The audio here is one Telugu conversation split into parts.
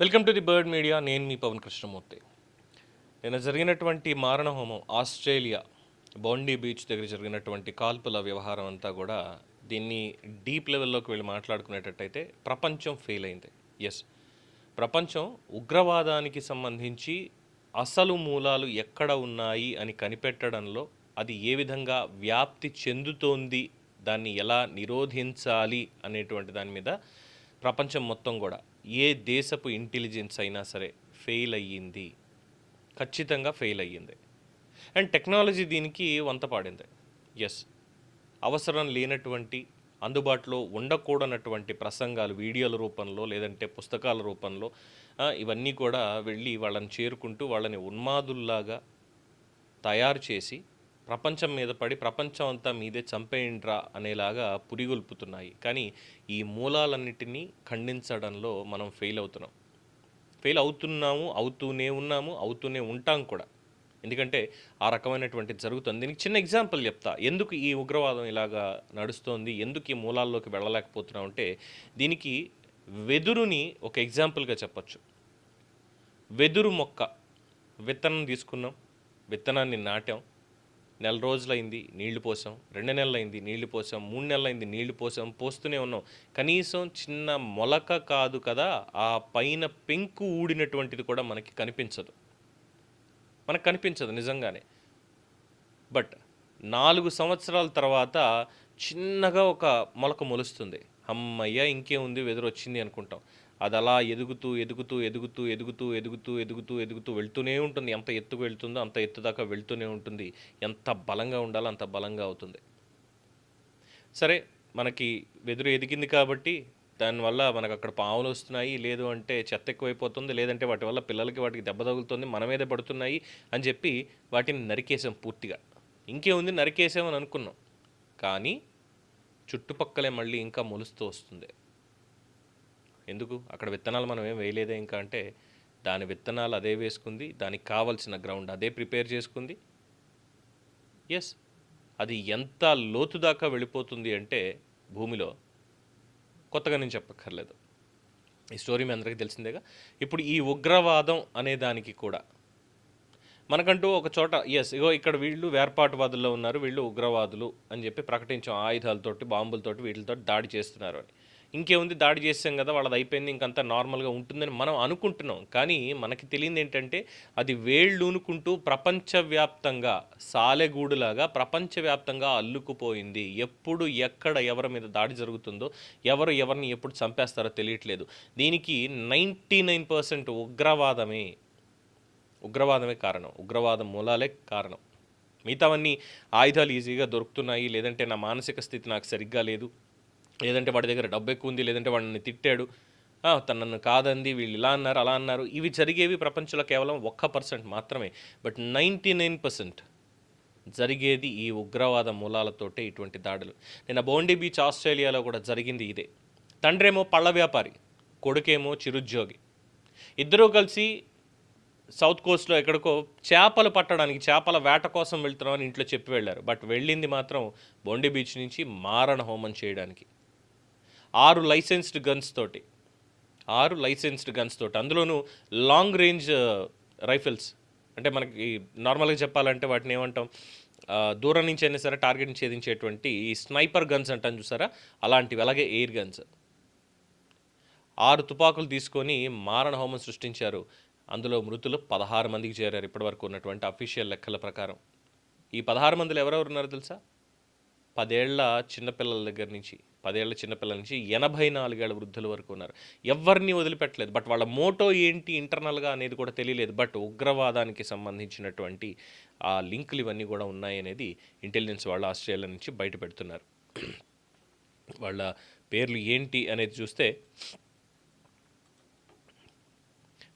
Welcome to the bird media. నేను మీ పవన్ కృష్ణమూర్తి. నిన్న జరిగినటువంటి మారణ హోమం ఆస్ట్రేలియా బౌండీ బీచ్ దగ్గర జరిగినటువంటి కాల్పుల వ్యవహారం అంతా కూడా దీన్ని డీప్ లెవెల్లోకి వెళ్ళి మాట్లాడుకునేటట్టయితే ప్రపంచం ఫెయిల్ అయింది. ఎస్ ప్రపంచం ఉగ్రవాదానికి సంబంధించి అసలు మూలాలు ఎక్కడ ఉన్నాయి అని కనిపెట్టడంలో అది ఏ విధంగా వ్యాప్తి చెందుతోంది దాన్ని ఎలా నిరోధించాలి అనేటువంటి దాని మీద ప్రపంచం మొత్తం కూడా ఏ దేశపు ఇంటెలిజెన్స్ అయినా సరే ఫెయిల్ అయ్యింది. ఖచ్చితంగా ఫెయిల్ అయ్యింది. అండ్ టెక్నాలజీ దీనికి వంత పాడింది. ఎస్ అవసరం లేనటువంటి అందుబాటులో ఉండకూడనటువంటి ప్రసంగాలు వీడియోల రూపంలో లేదంటే పుస్తకాల రూపంలో ఇవన్నీ కూడా వెళ్ళి వాళ్ళని చేరుకుంటూ వాళ్ళని ఉన్మాదుల్లాగా తయారు చేసి ప్రపంచం మీద పడి ప్రపంచం అంతా మీదే చంపేయండ్రా అనేలాగా పురిగొల్పుతున్నాయి. కానీ ఈ మూలాలన్నిటినీ ఖండించడంలో మనం ఫెయిల్ అవుతున్నాం. ఫెయిల్ అవుతున్నాము అవుతూనే ఉన్నాము అవుతూనే ఉంటాం కూడా. ఎందుకంటే ఆ రకమైనటువంటి జరుగుతుంది. దీనికి చిన్న ఎగ్జాంపుల్ చెప్తా. ఎందుకు ఈ ఉగ్రవాదం ఇలాగా నడుస్తోంది? ఎందుకు ఈ మూలాల్లోకి వెళ్ళలేకపోతున్నాం అంటే దీనికి వెదురుని ఒక ఎగ్జాంపుల్గా చెప్పొచ్చు. వెదురు మొక్క. విత్తనం తీసుకున్నాం. విత్తనాన్ని నాటాం. నెల రోజులైంది నీళ్ళు పోసాం రెండు నెలలైంది నీళ్ళు పోసాం మూడు నెలలైంది నీళ్ళు పోసాం పోస్తూనే ఉన్నాం. కనీసం చిన్న మొలక కాదు కదా ఆ పైన పెంకు ఊడినటువంటిది కూడా మనకి కనిపించదు. మనకు కనిపించదు నిజంగానే. బట్ నాలుగు సంవత్సరాల తర్వాత చిన్నగా ఒక మొలక మొలుస్తుంది. అమ్మయ్య ఇంకేముంది వెదర్ వచ్చింది అనుకుంటాం. అది అలా ఎదుగుతూ ఎదుగుతూ ఎదుగుతూ ఎదుగుతూ ఎదుగుతూ ఎదుగుతూ ఎదుగుతూ వెళ్తూనే ఉంటుంది. ఎంత ఎత్తుకు వెళ్తుందో అంత ఎత్తు దాకా వెళ్తూనే ఉంటుంది. ఎంత బలంగా ఉండాలో అంత బలంగా అవుతుంది. సరే మనకి వెదురు ఎదిగింది కాబట్టి దానివల్ల మనకు అక్కడ పాములు వస్తున్నాయి. లేదు అంటే చెత్త ఎక్కువైపోతుంది. లేదంటే వాటి వల్ల పిల్లలకి వాటికి దెబ్బ తగులుతుంది. మన మీదే పడుతున్నాయి అని చెప్పి వాటిని నరికేసాం పూర్తిగా. ఇంకేముంది నరికేసామని అనుకున్నాం. కానీ చుట్టుపక్కలే మళ్ళీ ఇంకా మొలుస్తూ వస్తుంది. ఎందుకు? అక్కడ విత్తనాలు మనం ఏం వేయలేదే ఇంకా అంటే దాని విత్తనాలు అదే వేసుకుంది దానికి కావలసిన గ్రౌండ్ అదే ప్రిపేర్ చేసుకుంది. ఎస్ అది ఎంత లోతు దాకా వెళ్ళిపోతుంది అంటే భూమిలో కొత్తగా నేను చెప్పక్కర్లేదు. ఈ స్టోరీ మీ అందరికీ తెలిసిందేగా? ఇప్పుడు ఈ ఉగ్రవాదం అనే దానికి కూడా మనకంటూ ఒక చోట ఎస్ ఇగో ఇక్కడ వీళ్ళు వేర్పాటువాదుల్లో ఉన్నారు వీళ్ళు ఉగ్రవాదులు అని చెప్పి ప్రకటించాం ఆయుధాలతోటి బాంబులతోటి వీటితో దాడి చేస్తున్నారు అని. ఇంకేముంది దాడి చేసాం కదా వాళ్ళది అయిపోయింది ఇంకంతా నార్మల్గా ఉంటుందని మనం అనుకుంటున్నాం. కానీ మనకి తెలియదు ఏంటంటే అది వేళ్ళూనుకుంటూ ప్రపంచవ్యాప్తంగా సాలెగూడులాగా ప్రపంచవ్యాప్తంగా అల్లుకుపోయింది. ఎప్పుడు ఎక్కడ ఎవరి మీద దాడి జరుగుతుందో ఎవరు ఎవరిని ఎప్పుడు చంపేస్తారో తెలియట్లేదు. దీనికి నైంటీ నైన్ పర్సెంట్ ఉగ్రవాదమే ఉగ్రవాదమే కారణం. ఉగ్రవాదం మూలాలే కారణం. మిగతావన్నీ ఆయుధాలు ఈజీగా దొరుకుతున్నాయి లేదంటే నా మానసిక స్థితి నాకు సరిగ్గా లేదు. లేదంటే వాడి దగ్గర డబ్బు ఎక్కువ ఉంది లేదంటే వాడిని తిట్టాడు. తనను కాదంది వీళ్ళు ఇలా అన్నారు అలా అన్నారు. ఇవి జరిగేవి ప్రపంచంలో కేవలం ఒక్క పర్సెంట్ మాత్రమే. బట్ నైంటీ నైన్ పర్సెంట్ జరిగేది ఈ ఉగ్రవాద మూలాలతోటే ఇటువంటి దాడులు. నిన్న బోండీ బీచ్ ఆస్ట్రేలియాలో కూడా జరిగింది ఇదే. తండ్రేమో పళ్ళ వ్యాపారి కొడుకేమో చిరుద్యోగి. ఇద్దరూ కలిసి సౌత్ కోస్ట్లో ఎక్కడికో చేపలు పట్టడానికి చేపల వేట కోసం వెళ్తున్నామని ఇంట్లో చెప్పి వెళ్ళారు. బట్ వెళ్ళింది మాత్రం బొండి బీచ్ నుంచి మారణ హోమం చేయడానికి. ఆరు లైసెన్స్డ్ గన్స్ తోటి. ఆరు లైసెన్స్డ్ గన్స్ తోటి. అందులోనూ లాంగ్ రేంజ్ రైఫిల్స్. అంటే మనకి నార్మల్గా చెప్పాలంటే వాటిని ఏమంటాం దూరం నుంచి అయినా సరే టార్గెట్ ఛేదించేటువంటి ఈ స్నైపర్ గన్స్ అంటాను చూసారా? అలాంటివి. అలాగే ఎయిర్ గన్స్. ఆరు తుపాకులు తీసుకొని మారణ హోమం సృష్టించారు. అందులో మృతులు పదహారు మందికి చేరారు ఇప్పటివరకు ఉన్నటువంటి అఫీషియల్ లెక్కల ప్రకారం. ఈ పదహారు మందిలో ఎవరెవరు ఉన్నారో తెలుసా? పదేళ్ళ చిన్నపిల్లల దగ్గర నుంచి. పదేళ్ళ చిన్నపిల్లల నుంచి ఎనభై నాలుగేళ్ళ వృద్ధుల వరకు ఉన్నారు. ఎవరిని వదిలిపెట్టలేదు. బట్ వాళ్ళ మోటో ఏంటి ఇంటర్నల్గా అనేది కూడా తెలియలేదు. బట్ ఉగ్రవాదానికి సంబంధించినటువంటి ఆ లింకులు ఇవన్నీ కూడా ఉన్నాయి అనేది ఇంటెలిజెన్స్ వాళ్ళు ఆస్ట్రేలియా నుంచి బయట పెడుతున్నారు. వాళ్ళ పేర్లు ఏంటి అనేది చూస్తే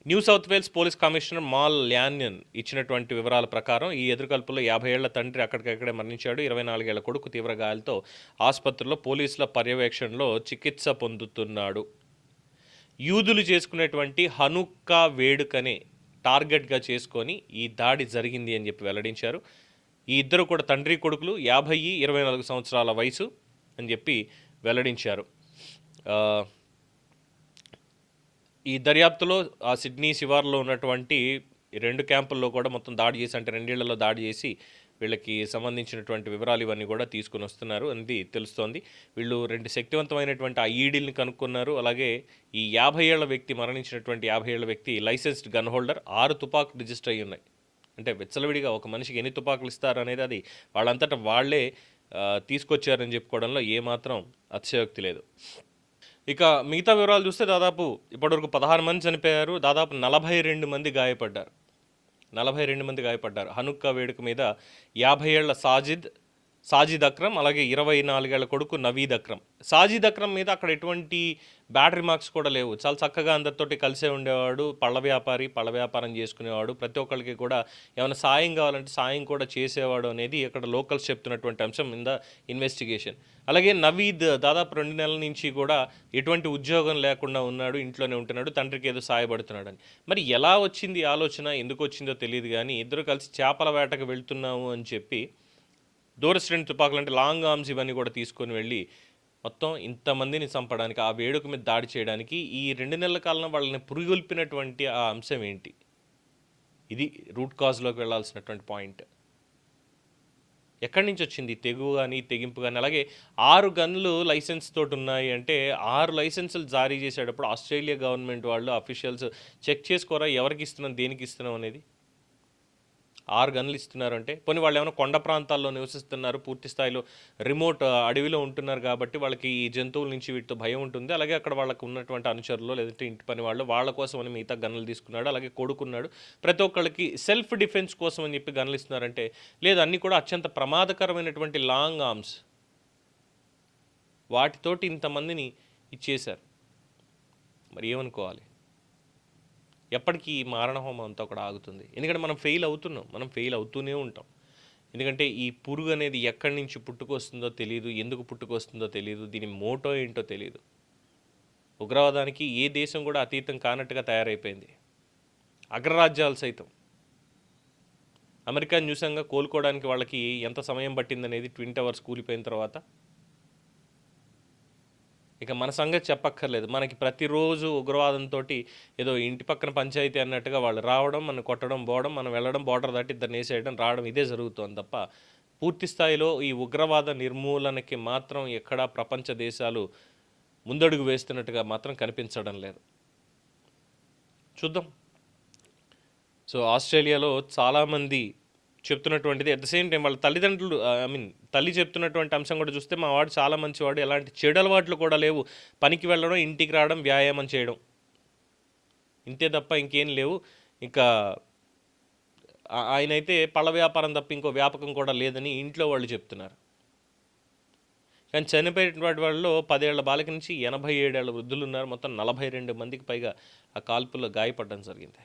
New South Wales police commissioner Mal Lanyon ఇచ్చినటువంటి వివరాల ప్రకారం ఈ ఎదురుకల్పులో యాభై ఏళ్ళ తండ్రి అక్కడికక్కడే మరణించాడు. ఇరవై నాలుగేళ్ళ కొడుకు తీవ్ర గాయాలతో ఆసుపత్రిలో పోలీసుల పర్యవేక్షణలో చికిత్స పొందుతున్నాడు. యూదులు చేసుకునేటువంటి హనుక్కా వేడుకనే టార్గెట్గా చేసుకొని ఈ దాడి జరిగింది అని చెప్పి వెల్లడించారు. ఈ ఇద్దరు కూడా తండ్రి కొడుకులు యాభై ఇరవై నాలుగు సంవత్సరాల వయసు అని చెప్పి వెల్లడించారు. ఈ దర్యాప్తులో ఆ సిడ్నీ శివార్లో ఉన్నటువంటి రెండు క్యాంపుల్లో కూడా మొత్తం దాడి చేసి అంటే రెండేళ్ళలో దాడి చేసి వీళ్ళకి సంబంధించినటువంటి వివరాలు ఇవన్నీ కూడా తీసుకుని వస్తున్నారు అనేది తెలుస్తోంది. వీళ్ళు రెండు శక్తివంతమైనటువంటి ఆ ఈడీల్ని కనుక్కున్నారు. అలాగే ఈ యాభై ఏళ్ళ వ్యక్తి మరణించినటువంటి యాభై ఏళ్ళ వ్యక్తి లైసెన్స్డ్ గన్ హోల్డర్ ఆరు తుపాకు రిజిస్టర్ అయ్యి ఉన్నాయి. అంటే విచ్చలవిడిగా ఒక మనిషికి ఎన్ని తుపాకులు ఇస్తారు అనేది అది వాళ్ళంతటా వాళ్ళే తీసుకొచ్చారని చెప్పుకోవడంలో ఏమాత్రం అతిశయోక్తి లేదు. ఇక మిగతా వివరాలు చూస్తే దాదాపు ఇప్పటివరకు పదహారు మంది చనిపోయారు దాదాపు నలభై రెండు మంది గాయపడ్డారు. నలభై రెండు మంది గాయపడ్డారు. హనుక్క వేడుక మీద యాభై ఏళ్ళ సాజిద్ సాజిద్ అక్రమ్ అలాగే ఇరవై నాలుగేళ్ళ కొడుకు నవీద్ అక్రమ్. సాజిద్ అక్రమ్ మీద అక్కడ ఎటువంటి బ్యాటరీ మార్క్స్ కూడా లేవు. చాలా చక్కగా అందరితోటి కలిసే ఉండేవాడు పళ్ళ వ్యాపారి పళ్ళ వ్యాపారం చేసుకునేవాడు. ప్రతి ఒక్కరికి కూడా ఏమైనా సాయం కావాలంటే సాయం కూడా చేసేవాడు అనేది ఇక్కడ లోకల్స్ చెప్తున్నటువంటి అంశం ఇన్ ద ఇన్వెస్టిగేషన్ అలాగే నవీద్ దాదాపు రెండు నెలల నుంచి కూడా ఎటువంటి ఉద్యోగం లేకుండా ఉన్నాడు ఇంట్లోనే ఉంటున్నాడు తండ్రికి ఏదో సాయపడుతున్నాడు అని మరి ఎలా వచ్చింది ఆలోచన? ఎందుకు వచ్చిందో తెలియదు కానీ ఇద్దరు కలిసి చేపల వేటకు వెళ్తున్నాము అని చెప్పి దూర శ్రేణి తుపాకులు అంటే లాంగ్ ఆర్మ్స్ ఇవన్నీ కూడా తీసుకొని వెళ్ళి మొత్తం ఇంతమందిని చంపడానికి ఆ వేడుక మీద దాడి చేయడానికి ఈ రెండు నెలల కాలంలో వాళ్ళని పురిగొల్పినటువంటి ఆ అంశం ఏంటి? ఇది రూట్ కాజ్లోకి వెళ్ళాల్సినటువంటి పాయింట్. ఎక్కడి నుంచి వచ్చింది? ఈ కానీ తెగింపు కానీ అలాగే ఆరు గన్లు లైసెన్స్ తోటి ఉన్నాయి అంటే ఆరు లైసెన్సులు జారీ చేసేటప్పుడు ఆస్ట్రేలియా గవర్నమెంట్ వాళ్ళు అఫీషియల్స్ చెక్ చేసుకోరా? ఎవరికి ఇస్తున్నాం? దేనికి ఇస్తున్నాం అనేది? ఆరు గన్లు ఇస్తున్నారు అంటే పోనీ వాళ్ళు ఏమైనా కొండ ప్రాంతాల్లో నివసిస్తున్నారు పూర్తి స్థాయిలో రిమోట్ అడవిలో ఉంటున్నారు కాబట్టి వాళ్ళకి ఈ జంతువుల నుంచి వీటితో భయం ఉంటుంది. అలాగే అక్కడ వాళ్ళకు ఉన్నటువంటి అనుచరులు లేదంటే ఇంటి పని వాళ్ళు వాళ్ళ కోసం అని మిగతా గన్నులు తీసుకున్నాడు అలాగే కొడుకున్నాడు. ప్రతి ఒక్కళ్ళకి సెల్ఫ్ డిఫెన్స్ కోసం అని చెప్పి గన్నులు ఇస్తున్నారంటే లేదు అన్నీ కూడా అత్యంత ప్రమాదకరమైనటువంటి లాంగ్ ఆర్మ్స్. వాటితోటి ఇంతమందిని ఇచ్చేశారు. మరి ఏమనుకోవాలి? ఎప్పటికీ మారణ హోమం అంతా కూడా ఆగుతుంది. ఎందుకంటే మనం ఫెయిల్ అవుతున్నాం. మనం ఫెయిల్ అవుతూనే ఉంటాం. ఎందుకంటే ఈ పురుగు అనేది ఎక్కడి నుంచి పుట్టుకొస్తుందో తెలియదు ఎందుకు పుట్టుకొస్తుందో తెలియదు దీని మోటో ఏంటో తెలియదు ఉగ్రవాదానికి ఏ దేశం కూడా అతీతం కానట్టుగా తయారైపోయింది. అగ్రరాజ్యాలు సైతం. అమెరికా న్యూసంగా కోలుకోవడానికి వాళ్ళకి ఎంత సమయం పట్టిందనేది ట్విన్ టవర్స్ కూలిపోయిన తర్వాత ఇక మన సంగతి చెప్పక్కర్లేదు. మనకి ప్రతిరోజు ఉగ్రవాదంతో ఏదో ఇంటి పక్కన పంచాయతీ అన్నట్టుగా వాళ్ళు రావడం మనం కొట్టడం పోవడం మనం వెళ్ళడం బార్డర్ దాటి ఇద్దరు వేసేయడం రావడం ఇదే జరుగుతోంది తప్ప పూర్తి స్థాయిలో ఈ ఉగ్రవాద నిర్మూలనకి మాత్రం ఎక్కడా ప్రపంచ దేశాలు ముందడుగు వేస్తున్నట్టుగా మాత్రం కనిపించడం లేదు. చూద్దాం. సో ఆస్ట్రేలియాలో చాలామంది చెప్తున్నటువంటిది. అట్ ద సేమ్ టైం వాళ్ళ తల్లిదండ్రులు uh, ఐ మీన్ తల్లి చెప్తున్నటువంటి అంశం కూడా చూస్తే మా వాడు చాలా మంచివాడు. ఎలాంటి చెడు అలవాట్లు కూడా లేవు. పనికి వెళ్ళడం ఇంటికి రావడం వ్యాయామం చేయడం. ఇంతే తప్ప ఇంకేం లేవు. ఇంకా ఆయనైతే పళ్ళ వ్యాపారం తప్ప ఇంకో వ్యాపకం కూడా లేదని ఇంట్లో వాళ్ళు చెప్తున్నారు. కానీ చనిపోయినటువంటి వాళ్ళలో పదేళ్ళ బాలిక నుంచి ఎనభై ఏడేళ్ళ వృద్ధులు ఉన్నారు. మొత్తం నలభై రెండు మందికి పైగా ఆ కాల్పుల్లో గాయపడడం జరిగింది.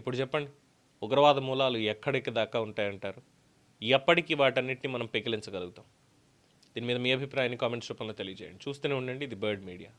ఇప్పుడు చెప్పండి. ఉగ్రవాద మూలాలు ఎక్కడికి దాకా ఉంటాయంటారు? ఎప్పటికీ వాటన్నిటిని మనం పెకిలించగలుగుతాం. దీని మీద మీ అభిప్రాయాన్ని కామెంట్స్ రూపంలో తెలియజేయండి. చూస్తూనే ఉండండి. ఇది బర్డ్ మీడియా.